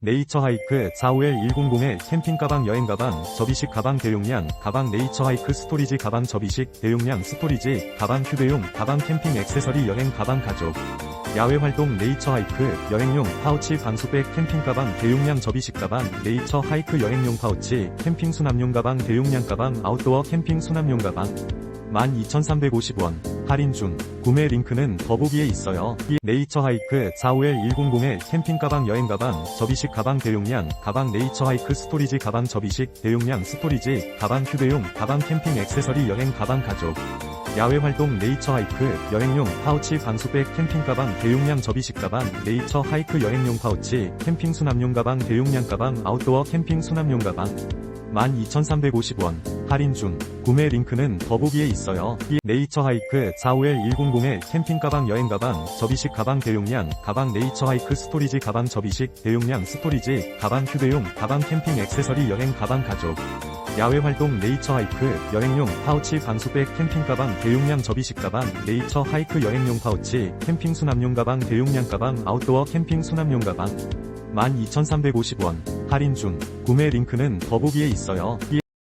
네이처 하이크 45L100의 캠핑 가방 여행 가방 접이식 가방 대용량 가방 네이처 하이크 스토리지 가방 접이식 대용량 스토리지 가방 휴대용 가방 캠핑 액세서리 여행 가방 가족. 야외 활동 네이처 하이크 여행용 파우치 방수백 캠핑 가방 대용량 접이식 가방 네이처 하이크 여행용 파우치 캠핑 수납용 가방 대용량 가방 아웃도어 캠핑 수납용 가방. 12,350원 할인 중 구매 링크는 더보기에 있어요. 이 네이처 하이크 45L100의 캠핑 가방 여행 가방 접이식 가방 대용량 가방 네이처 하이크 스토리지 가방 접이식 대용량 스토리지 가방 휴대용 가방 캠핑 액세서리 여행 가방 가족. 야외 활동 네이처 하이크 여행용 파우치 방수백 캠핑 가방 대용량 접이식 가방 네이처 하이크 여행용 파우치 캠핑 수납용 가방 대용량 가방 아웃도어 캠핑 수납용 가방. 12,350원 할인 중 구매 링크는 더보기에 있어요. 이 네이처 하이크 45L100의 캠핑 가방 여행 가방 접이식 가방 대용량 가방 네이처 하이크 스토리지 가방 접이식 대용량 스토리지 가방 휴대용 가방 캠핑 액세서리 여행 가방 가족 야외 활동 네이처 하이크 여행용 파우치 방수백 캠핑 가방 대용량 접이식 가방 네이처 하이크 여행용 파우치 캠핑 수납용 가방 대용량 가방 아웃도어 캠핑 수납용 가방 12,350원 할인 중 구매 링크는 더보기에 있어요. 이